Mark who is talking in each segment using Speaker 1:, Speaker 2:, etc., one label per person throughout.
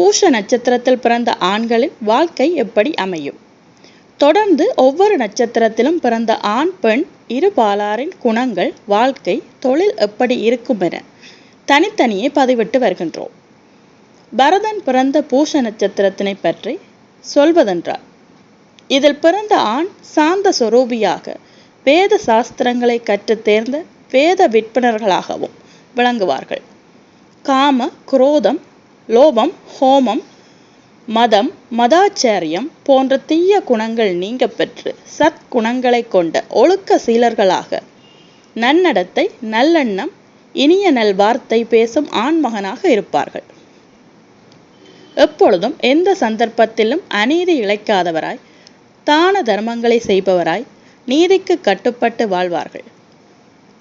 Speaker 1: பூஷ நட்சத்திரத்தில் பிறந்த ஆண்களின் வாழ்க்கை எப்படி அமையும்? தொடர்ந்து ஒவ்வொரு நட்சத்திரத்திலும் பிறந்த ஆண் பெண் இரு பாலாரின் குணங்கள் வாழ்க்கை தொழில் எப்படி இருக்கும் என தனித்தனியே பதிவிட்டு வருகின்றோம். பரதன் பிறந்த பூஷ நட்சத்திரத்தினை பற்றி சொல்வதென்றால் இதில் பிறந்த ஆண் சாந்த சொரூபியாக வேத சாஸ்திரங்களை கற்று தேர்ந்த வேத விற்பனர்களாகவும் விளங்குவார்கள். காம குரோதம் லோபம் ஹோமம் மதம் மதாச்சாரியம் போன்ற தீய குணங்கள் நீங்க பெற்று சத்குணங்களை கொண்ட ஒழுக்க சீலர்களாக நன்னடத்தை நல்லெண்ணம் இனிய நல் வார்த்தை பேசும் ஆண்மகனாக இருப்பார்கள். எப்பொழுதும் எந்த சந்தர்ப்பத்திலும் அநீதி இழைக்காதவராய் தான தர்மங்களை செய்பவராய் நீதிக்கு கட்டுப்பட்டு வாழ்வார்கள்.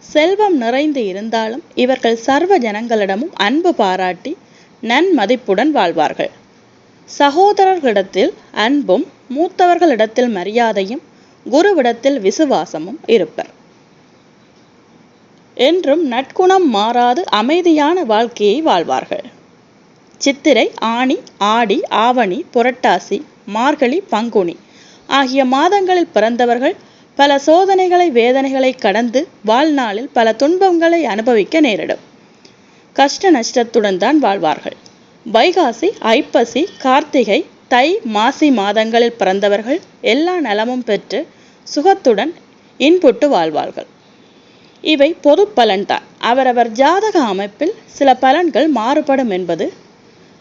Speaker 1: செல்வம் நிறைந்து இருந்தாலும் இவர்கள் சர்வ ஜனங்களிடமும் அன்பு பாராட்டி நன்மதிப்புடன் வாழ்வார்கள். சகோதரர்களிடத்தில் அன்பும் மூத்தவர்களிடத்தில் மரியாதையும் குருவிடத்தில் விசுவாசமும் இருப்பர். என்றும் நற்குணம் மாறாது அமைதியான வாழ்க்கையை வாழ்வார்கள். சித்திரை ஆணி ஆடி ஆவணி புரட்டாசி மார்கழி பங்குனி ஆகிய மாதங்களில் பிறந்தவர்கள் பல சோதனைகளை வேதனைகளை கடந்து வாழ்நாளில் பல துன்பங்களை அனுபவிக்க நேரிடும். கஷ்ட நஷ்டத்துடன் தான் வாழ்வார்கள். வைகாசி ஐப்பசி கார்த்திகை தை மாசி மாதங்களில் பிறந்தவர்கள் எல்லா நலமும் பெற்று சுகத்துடன் இன்புட்டு வாழ்வார்கள். இவை பொது பலன்தான். அவரவர் ஜாதக அமைப்பில் சில பலன்கள் மாறுபடும் என்பது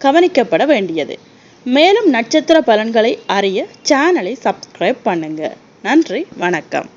Speaker 1: கவனிக்கப்பட வேண்டியது. மேலும் நட்சத்திர பலன்களை அறிய சேனலை சப்ஸ்கிரைப் பண்ணுங்க. நன்றி வணக்கம்.